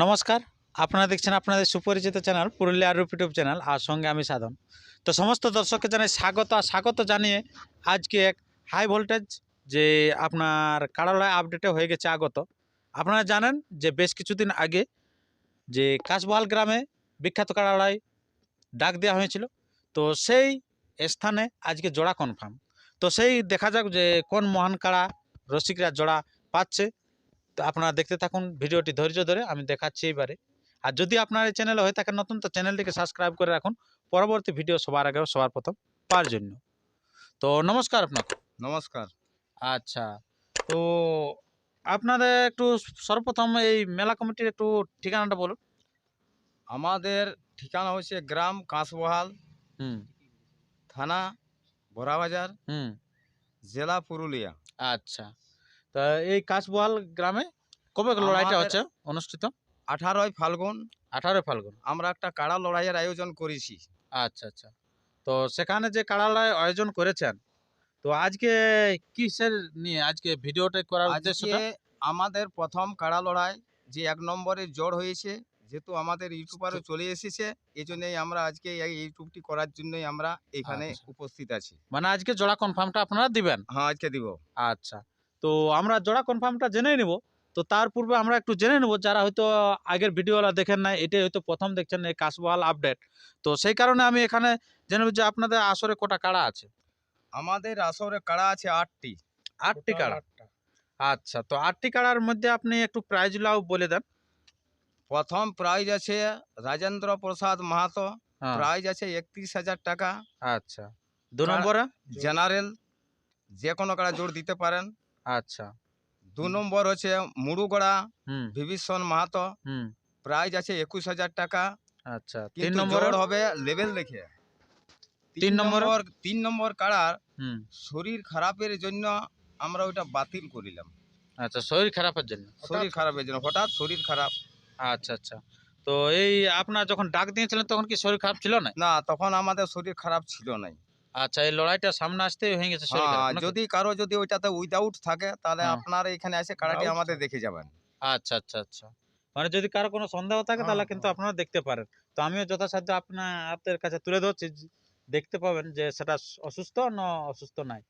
নমস্কার। আপনারা দেখছেন আপনাদের সুপরিচিত চ্যানেল পুরুলিয়া রূপ ইউটিউব চ্যানেল, আর সঙ্গে আমি সাধন। তো সমস্ত দর্শককে জানাই স্বাগত, আর স্বাগত জানিয়ে আজকে এক হাই ভোল্টেজ যে আপনার কারালয় আপডেটে হয়ে গেছে আগত। আপনারা জানেন যে বেশ কিছুদিন আগে যে কাশবহাল গ্রামে বিখ্যাত কারালয় ডাক দেওয়া হয়েছিল। তো সেই স্থানে আজকে জোড়া কনফার্ম তো সেই দেখা যাক যে কোন মহান কাড়া রসিকরা জোড়া পাচ্ছে। তো আপনারা দেখতে থাকুন ভিডিওটি ধৈর্য ধরে আমি দেখাচ্ছি এবারে আর যদি আপনার এই চ্যানেলে হয়ে থাকেন নতুন তো চ্যানেলটিকে সাবস্ক্রাইব করে রাখুন। পরবর্তী ভিডিও সবার আগে সবার প্রথম পাওয়ার জন্য। তো নমস্কার আপনাকে। নমস্কার। আচ্ছা তো আপনাদের একটু সর্বপ্রথম এই মেলা কমিটির একটু ঠিকানাটা বলুন। আমাদের ঠিকানা হচ্ছে গ্রাম কাঁসবহাল হুম। থানা বড়াবাজার হুম। জেলা পুরুলিয়া। আচ্ছা। তা এই কাশবহাল গ্রামে কবে লড়াইটা হচ্ছে অনুষ্ঠিত? আঠারোই ফাল্গুন। আঠারোই ফাল্গুন। আমরা একটা কাড়া লড়াইয়ের আয়োজন করেছি। আচ্ছা আচ্ছা। তো সেখানে যে কারালয় আয়োজন করেছেন তো আজকে কিসের নিয়ে? আজকে ভিডিওটা করার উদ্দেশ্যটা? আমাদের প্রথম কাড়া লড়াই যে এক নম্বরে জোর হয়েছে যেহেতু আমাদের ইউটিউবারও আচ্ছা। চলে এসেছে এই জন্যই আমরা আজকে এই ইউটিউবটি করার জন্যই আমরা এখানে আচ্ছা। উপস্থিত আছি। মানে আজকে জোড়া কনফার্মটা আপনারা দিবেন? হ্যাঁ আজকে দিব। আচ্ছা। তো আমরা জোড়া কনফার্মটা জেনে নেব। তো তার পূর্বে আমরা একটু জেনে নেব যারা হয়তো আগের ভিডিওলা দেখেন না এটাই হয়তো প্রথম দেখছেন এই কাশবহাল আপডেট তো সেই কারণে আমি এখানে জেনে নেব যে আপনাদের আসরে কটা কাড়া আছে। আমাদের আসরে কাড়া আছে? আটটি। আটটি কাড়া আচ্ছা তো আটটি কাড়ার মধ্যে আপনি একটু প্রাইজগুলাও বলে দেন। প্রথম প্রাইজ আছে রাজেন্দ্র প্রসাদ মাহাতো। হ্যাঁ, প্রাইজ আছে একত্রিশ হাজার টাকা। আচ্ছা। দু নম্বরে? জেনারেল। যে কোনো কাড়া জোর দিতে পারেন। আচ্ছা। দু নম্বর হচ্ছে মুড়ুগড়া হুম। বিভীষণ মাহাতো। হুম। প্রাইজ আছে একুশ হাজার টাকা। আচ্ছা তিন নম্বর হবে লেভেল দেখে। তিন নম্বর? তিন নম্বর কাড়ার শরীর খারাপের জন্য আমরা ওইটা বাতিল করিলাম। আচ্ছা শরীর খারাপের জন্য? শরীর খারাপের জন্য হঠাৎ শরীর খারাপ। আচ্ছা আচ্ছা। তো এই আপনার যখন ডাক দিয়েছিলেন তখন কি শরীর খারাপ ছিল না? না তখন আমাদের শরীর খারাপ ছিল নাই। আচ্ছা এই লড়াইটা সামনে আসতেই হয়ে গেছে হ্যাঁ যদি কারও যদি ওইটাতে উইদাউট থাকে তাহলে আপনার এখানে এসে কাড়াটি Without? আমাদের দেখে যাবেন। আচ্ছা আচ্ছা আচ্ছা। মানে যদি কারও কোনো সন্দেহ থাকে তাহলে কিন্তু আপনারা দেখতে পারেন। তো আমিও যথাসাধ্য আপনার আপনাদের কাছে তুলে ধরছি দেখতে পাবেন যে সেটা অসুস্থ না অসুস্থ নাই।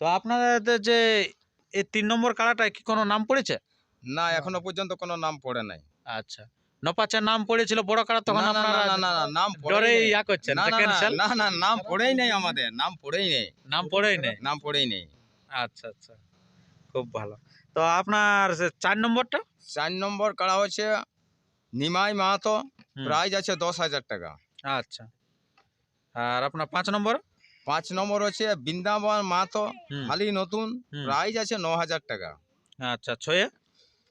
তো আপনাদের যে এই তিন নম্বর কাড়াটা কি কোনো নাম পড়েছে? না এখনও পর্যন্ত কোনো নাম পড়ে নাই। আচ্ছা। নপাচের নাম পড়েছিল বড় কাড়া তখন না, না, নাম নেই। ইয়া করছেন না, ক্যান্সেল না, না, নাম পড়েই নেই আমাদের নাম পড়েই নেই। নাম পড়েই নেই? নাম পড়েই নেই। আচ্ছা আচ্ছা খুব ভালো। তো আপনার চার নম্বরটা? চার নম্বর কাড়া হচ্ছে নিমাই মাহাতো প্রাইজ আছে দশ হাজার টাকা। আচ্ছা আর আপনার পাঁচ নম্বর? পাঁচ নম্বর হচ্ছে বৃন্দাবন মাহাতো খালি নতুন প্রাইজ আছে ন হাজার টাকা। আচ্ছা ছয়ে?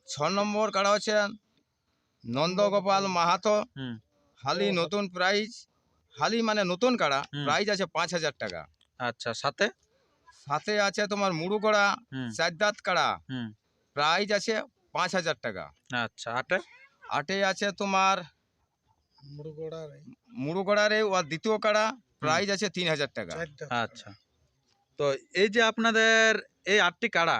ছ নম্বর কাড়া হচ্ছে নন্দগোপাল মাহাতো হুম। হালি নতুন প্রাইজ হালি মানে নতুন কাড়া। প্রাইজ আছে পাঁচ হাজার টাকা। আচ্ছা সাথে? সাথে আছে তোমার মুড়ুগড়া হুম। চারদাত কাড়া হুম। প্রাইজ আছে পাঁচ হাজার টাকা। আচ্ছা আটে? আটে আছে তোমার মুড়ুগড়ারে ও দ্বিতীয় কাড়া প্রাইজ আছে তিন হাজার টাকা। আচ্ছা। তো এই যে আপনাদের এই আটটি কাড়া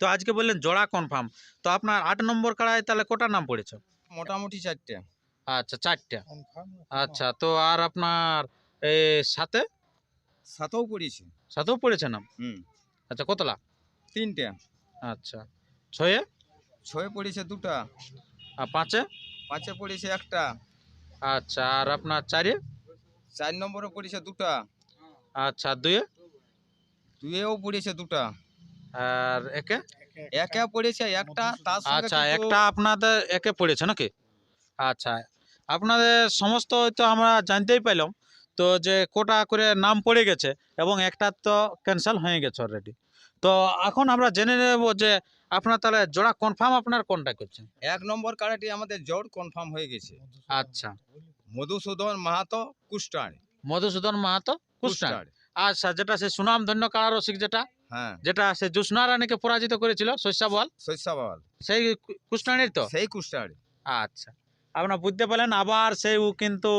তো আজকে বললেন জোড়া কনফার্ম তো আপনার আট নম্বর কাড়ায় তাহলে কটা নাম পড়েছে? মোটামুটি চারটে। আচ্ছা চারটা। আচ্ছা তো আর আপনার এই সাথে সাতেও পড়েছে। সাথেও পড়েছে নাম? হুম। আচ্ছা কতলা? তিনটে। আচ্ছা ছয়ে? ছয়ে পড়েছে দুটা। আর পাঁচে? পাঁচে পড়েছে একটা। আচ্ছা আর আপনার চারে? চার নম্বরে পড়েছে দুটা। আচ্ছা দুয়ে? দুয়েও পড়েছে দুটা। আর একে? একে পড়েছে একটা তার সঙ্গে আচ্ছা একটা আপনাদের একে পড়েছে নাকি? আচ্ছা আপনাদের সমস্ত হয়তো আমরা জানতেই পাইলাম তো যে কোটা করে নাম পড়ে গেছে এবং একটা তো ক্যান্সেল হয়ে গেছে অলরেডি তো এখন আমরা জেনে নেব যে আপনার তাহলে জোড়া কনফার্ম আপনার কোনটা করছেন? এক নম্বর কাড়াটি আমাদের জোর কনফার্ম হয়ে গেছে। আচ্ছা। মধুসূদন মাহাতো কুষ্টাড় মধুসূদন মাহাতো কুষ্টান কুষ্টাড় আচ্ছা যেটা সে সুনাম ধন্য কারা রসিক যেটা? হ্যাঁ। যেটা সে জ্যোৎস্না রানীকে পরাজিত করেছিল শস্যা বল শৈশবাল সেই কুষ্টানির তো? সেই কুষ্টাড় আচ্ছা। আপনার বুঝতে পারলেন আবার সেই ও কিন্তু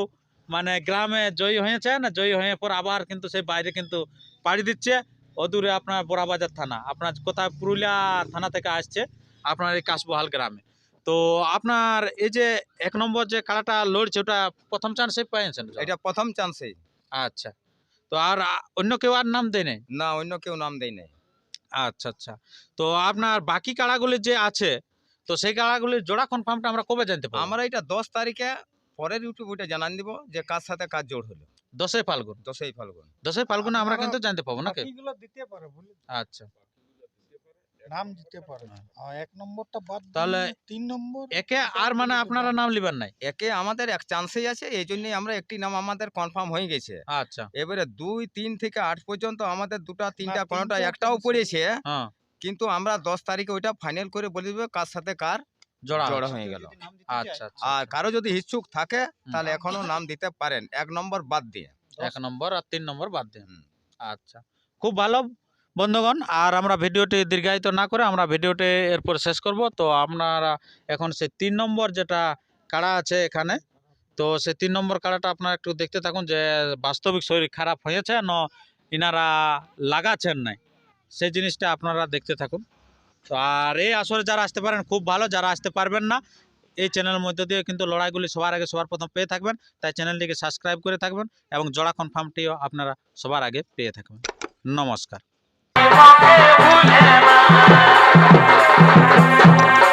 মানে গ্রামে জয়ী হয়েছে না জয়ী হয়ে পর আবার কিন্তু সেই বাইরে কিন্তু পাড়ি দিচ্ছে। অদূরে আপনার বড়াবাজার থানা আপনার কোথায় পুরুলিয়া থানা থেকে আসছে আপনার এই কাশবহাল গ্রামে। তো আপনার এই যে এক নম্বর যে কাড়াটা লড়ছে ওটা প্রথম চান্সে পেয়েছেন তো? এটা প্রথম চান্সেই আচ্ছা। তো আর অন্য কেউ আর নাম দেয় নাই? না অন্য কেউ নাম দেয় নাই। আচ্ছা আচ্ছা। তো আপনার বাকি কাড়াগুলি যে আছে তো সেই কাড়াগুলির জোড়া কনফার্মটা আমরা কবে জানতে পারব? আমরা এটা দশ তারিখে পরের ইউটিউব ওইটা জানান দিব যে কার সাথে কাজ জোড় হলো। দশই ফাল্গুন। দশই ফাল্গুন। দশই ফাল্গুন আমরা কিন্তু জানতে পাবো না দিতে পারো আচ্ছা। নাম দিতে পারে আর এক নম্বরটা বাদ তাহলে তিন নম্বর একে আর মানে আপনারা নাম লিবেন নাই। একে আমাদের এক চান্সেই আছে এই জন্যই আমরা একটি নাম আমাদের কনফার্ম হয়ে গেছে। আচ্ছা। এবারে দুই তিন থেকে আট পর্যন্ত আমাদের দুটা তিনটা কোনোটা একটাও পড়েছে। হ্যাঁ। কিন্তু আমরা দশ তারিখে ওইটা ফাইনাল করে বলে দেবো কার সাথে কার জোড়া জোড়া হয়ে গেল। আচ্ছা আচ্ছা। আর কারও যদি ইচ্ছুক থাকে তাহলে এখনও নাম দিতে পারেন। এক নম্বর বাদ দিয়ে। এক নম্বর আর তিন নম্বর বাদ হুম। আচ্ছা। খুব ভালো। বন্ধুগণ, আর আমরা ভিডিওটি দীর্ঘায়িত না করে আমরা ভিডিওটি এরপর শেষ করব। তো আপনারা এখন সে তিন নম্বর যেটা কাড়া আছে এখানে, তো সে তিন নম্বর কাড়াটা আপনারা একটু দেখতে থাকুন যে বাস্তবিক শরীর খারাপ হয়েছে না ইনারা লাগাচ্ছেন নাই, সেই জিনিসটা আপনারা দেখতে থাকুন। তো আর এই আসরে যারা আসতে পারেন, খুব ভালো, যারা আসতে পারবেন না, এই চ্যানেলের মধ্যে দিয়ে কিন্তু লড়াইগুলি সবার আগে সবার প্রথম পেয়ে থাকবেন, তাই চ্যানেলটিকে সাবস্ক্রাইব করে থাকবেন এবং জোড়া কনফার্মটিও আপনারা সবার আগে পেয়ে থাকবেন। নমস্কার। Thank you.